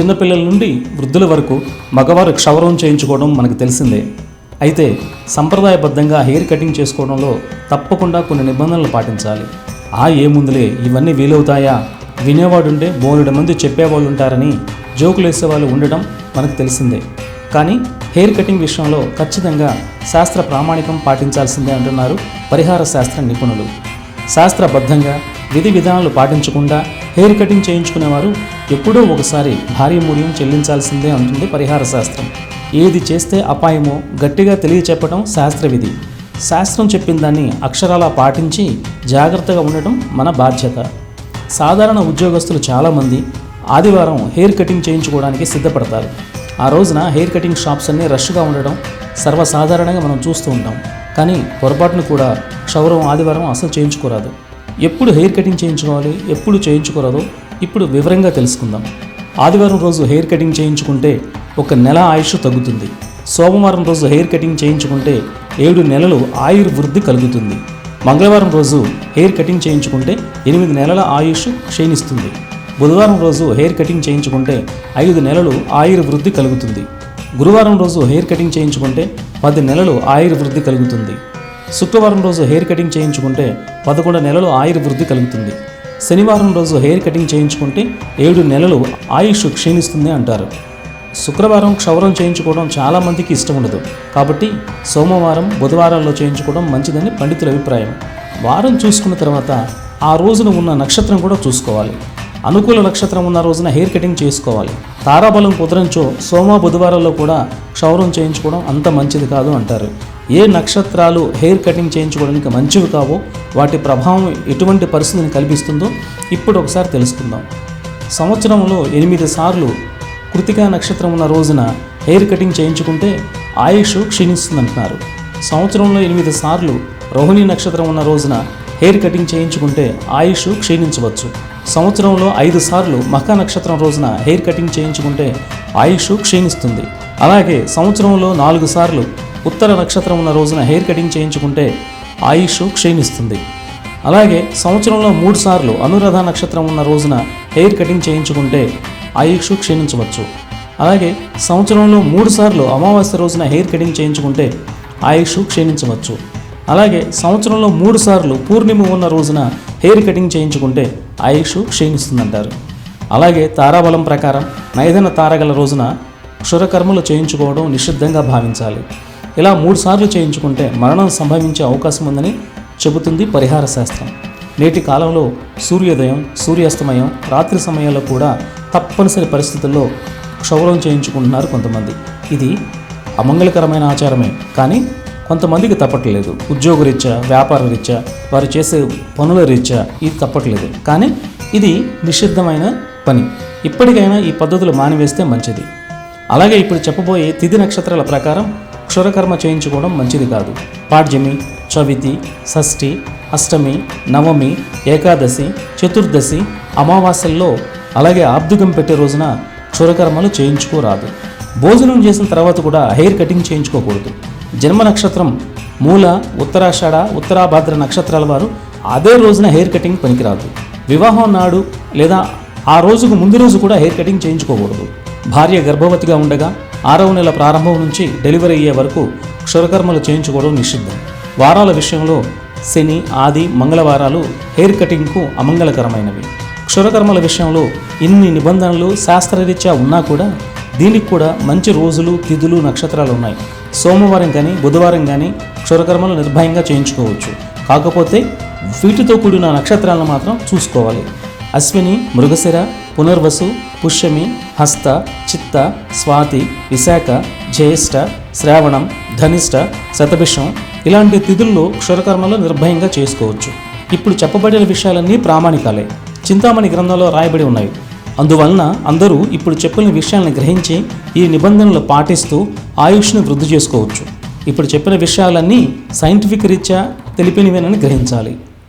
చిన్నపిల్లల నుండి వృద్ధుల వరకు మగవారు క్షవరం చేయించుకోవడం మనకు తెలిసిందే. అయితే సంప్రదాయబద్ధంగా హెయిర్ కటింగ్ చేసుకోవడంలో తప్పకుండా కొన్ని నిబంధనలు పాటించాలి. ఆ ఏముందులే ఇవన్నీ వీలవుతాయా? వినేవాడుంటే బోనుడి మంది చెప్పేవాళ్ళు ఉంటారని జోకులు వేసేవాళ్ళు ఉండడం మనకు తెలిసిందే. కానీ హెయిర్ కటింగ్ విషయంలో ఖచ్చితంగా శాస్త్ర ప్రామాణికం పాటించాల్సిందే అంటున్నారు పరిహార శాస్త్ర నిపుణులు. శాస్త్రబద్ధంగా విధి విధానాలు పాటించకుండా హెయిర్ కటింగ్ చేయించుకునేవారు ఎప్పుడో ఒకసారి భారీ మూల్యం చెల్లించాల్సిందే అంటుంది పరిహార శాస్త్రం. ఏది చేస్తే అపాయమో గట్టిగా తెలియచెప్పడం శాస్త్ర విధి శాస్త్రం చెప్పిన దాన్ని అక్షరాలా పాటించి జాగ్రత్తగా ఉండటం మన బాధ్యత. సాధారణ ఉద్యోగస్తులు చాలామంది ఆదివారం హెయిర్ కటింగ్ చేయించుకోవడానికి సిద్ధపడతారు. ఆ రోజున హెయిర్ కటింగ్ షాప్స్ అన్నీ రష్గా ఉండడం సర్వసాధారణంగా మనం చూస్తూ ఉంటాం. కానీ పొరపాటును కూడా క్షౌరం ఆదివారం అసలు చేయించుకోరాదు. ఎప్పుడు హెయిర్ కటింగ్ చేయించుకోవాలి ఎప్పుడు చేయించుకోరాదో ఇప్పుడు వివరంగా తెలుసుకుందాం. ఆదివారం రోజు హెయిర్ కటింగ్ చేయించుకుంటే ఒక నెల ఆయుష్ తగ్గుతుంది. సోమవారం రోజు హెయిర్ కటింగ్ చేయించుకుంటే ఏడు నెలలు ఆయుర్వృద్ధి కలుగుతుంది. మంగళవారం రోజు హెయిర్ కటింగ్ చేయించుకుంటే ఎనిమిది నెలల ఆయుష్ క్షీణిస్తుంది. బుధవారం రోజు హెయిర్ కటింగ్ చేయించుకుంటే ఐదు నెలలు ఆయుర్వృద్ధి కలుగుతుంది. గురువారం రోజు హెయిర్ కటింగ్ చేయించుకుంటే పది నెలలు ఆయుర్వృద్ధి కలుగుతుంది. శుక్రవారం రోజు హెయిర్ కటింగ్ చేయించుకుంటే పదకొండు నెలలు ఆయుర్వృద్ధి కలుగుతుంది. శనివారం రోజు హెయిర్ కటింగ్ చేయించుకుంటే ఏడు నెలలు ఆయుష్ క్షీణిస్తుంది అంటారు. శుక్రవారం క్షౌరం చేయించుకోవడం చాలామందికి ఇష్టం ఉండదు. కాబట్టి సోమవారం బుధవారాల్లో చేయించుకోవడం మంచిదని పండితుల అభిప్రాయం. వారం చూసుకున్న తర్వాత ఆ రోజున ఉన్న నక్షత్రం కూడా చూసుకోవాలి. అనుకూల నక్షత్రం ఉన్న రోజున హెయిర్ కటింగ్ చేసుకోవాలి. తారాబలం కుదరంచో సోమ బుధవారాల్లో కూడా క్షౌరం చేయించుకోవడం అంత మంచిది కాదు అంటారు. ఏ నక్షత్రాలు హెయిర్ కటింగ్ చేయించుకోవడానికి మంచివి కావో వాటి ప్రభావం ఎటువంటి పరిస్థితిని కల్పిస్తుందో ఇప్పుడు ఒకసారి తెలుసుకుందాం. సంవత్సరంలో ఎనిమిది సార్లు కృతికా నక్షత్రం ఉన్న రోజున హెయిర్ కటింగ్ చేయించుకుంటే ఆయుష్ క్షీణిస్తుందంటున్నారు. సంవత్సరంలో ఎనిమిది సార్లు రోహిణి నక్షత్రం ఉన్న రోజున హెయిర్ కటింగ్ చేయించుకుంటే ఆయుష్ క్షీణించవచ్చు. సంవత్సరంలో ఐదు సార్లు మఖ నక్షత్రం రోజున హెయిర్ కటింగ్ చేయించుకుంటే ఆయుష్ క్షీణిస్తుంది. అలాగే సంవత్సరంలో నాలుగు సార్లు ఉత్తర నక్షత్రం ఉన్న రోజున హెయిర్ కటింగ్ చేయించుకుంటే ఆయుష్ క్షీణిస్తుంది. అలాగే సంవత్సరంలో మూడు సార్లు అనురాధ నక్షత్రం ఉన్న రోజున హెయిర్ కటింగ్ చేయించుకుంటే ఆయుష్ క్షీణించవచ్చు. అలాగే సంవత్సరంలో మూడు సార్లు అమావాస్య రోజున హెయిర్ కటింగ్ చేయించుకుంటే ఆయుష్ క్షీణించవచ్చు. అలాగే సంవత్సరంలో మూడు సార్లు పూర్ణిమ ఉన్న రోజున హెయిర్ కటింగ్ చేయించుకుంటే ఆయుష్ క్షీణిస్తుందంటారు. అలాగే తారాబలం ప్రకారం నైదన తారగల రోజున క్షురకర్మలు చేయించుకోవడం నిషిద్ధంగా భావించాలి. ఇలా మూడు సార్లు చేయించుకుంటే మరణం సంభవించే అవకాశం ఉందని చెబుతుంది పరిహార శాస్త్రం. నేటి కాలంలో సూర్యోదయం సూర్యాస్తమయం రాత్రి సమయాల్లో కూడా తప్పనిసరి పరిస్థితుల్లో క్షౌరం చేయించుకుంటున్నారు కొంతమంది. ఇది అమంగళకరమైన ఆచారమే కానీ కొంతమందికి తప్పట్లేదు. ఉద్యోగరీత్యా వ్యాపార రీత్యా వారు చేసే పనుల రీత్యా ఇది తప్పట్లేదు. కానీ ఇది నిషిద్ధమైన పని. ఇప్పటికైనా ఈ పద్ధతులు మానివేస్తే మంచిది. అలాగే ఇప్పుడు చెప్పబోయే తిథి నక్షత్రాల ప్రకారం క్షురకర్మ చేయించుకోవడం మంచిది కాదు. పాడ్యమి చవితి షష్ఠి అష్టమి నవమి ఏకాదశి చతుర్దశి అమావాస్యల్లో అలాగే ఆబ్దుగం పెట్టే రోజున క్షురకర్మలు చేయించుకోరాదు. భోజనం చేసిన తర్వాత కూడా హెయిర్ కటింగ్ చేయించుకోకూడదు. జన్మ నక్షత్రం మూల ఉత్తరాషాఢ ఉత్తరాభాద్ర నక్షత్రాల వారు అదే రోజున హెయిర్ కటింగ్ పనికిరాదు. వివాహం నాడు లేదా ఆ రోజుకు ముందు రోజు కూడా హెయిర్ కటింగ్ చేయించుకోకూడదు. భార్య గర్భవతిగా ఉండగా ఆరవ నెల ప్రారంభం నుంచి డెలివరీ అయ్యే వరకు క్షురకర్మలు చేయించుకోవడం నిషిద్ధం. వారాల విషయంలో శని ఆది మంగళవారాలు హెయిర్ కటింగ్కు అమంగళకరమైనవి. క్షురకర్మల విషయంలో ఇన్ని నిబంధనలు శాస్త్రరీత్యా ఉన్నా కూడా దీనికి కూడా మంచి రోజులు తిథులు నక్షత్రాలు ఉన్నాయి. సోమవారం కానీ బుధవారం కానీ క్షురకర్మలు నిర్భయంగా చేయించుకోవచ్చు. కాకపోతే వీటితో కూడిన నక్షత్రాలను మాత్రం చూసుకోవాలి. అశ్విని మృగశిర పునర్వసు పుష్యమి హస్త చిత్త స్వాతి విశాఖ జ్యేష్ఠ శ్రావణం ధనిష్ట శతభిషం ఇలాంటి తిథుల్లో క్షురకర్మలు నిర్భయంగా చేసుకోవచ్చు. ఇప్పుడు చెప్పబడిన విషయాలన్నీ ప్రామాణికాలే. చింతామణి గ్రంథంలో రాయబడి ఉన్నాయి. అందువలన అందరూ ఇప్పుడు చెప్పిన విషయాలను గ్రహించి ఈ నిబంధనలు పాటిస్తూ ఆయుష్ను వృద్ధి చేసుకోవచ్చు. ఇప్పుడు చెప్పిన విషయాలన్నీ సైంటిఫిక్ రీత్యా తెలిపినవేనని గ్రహించాలి.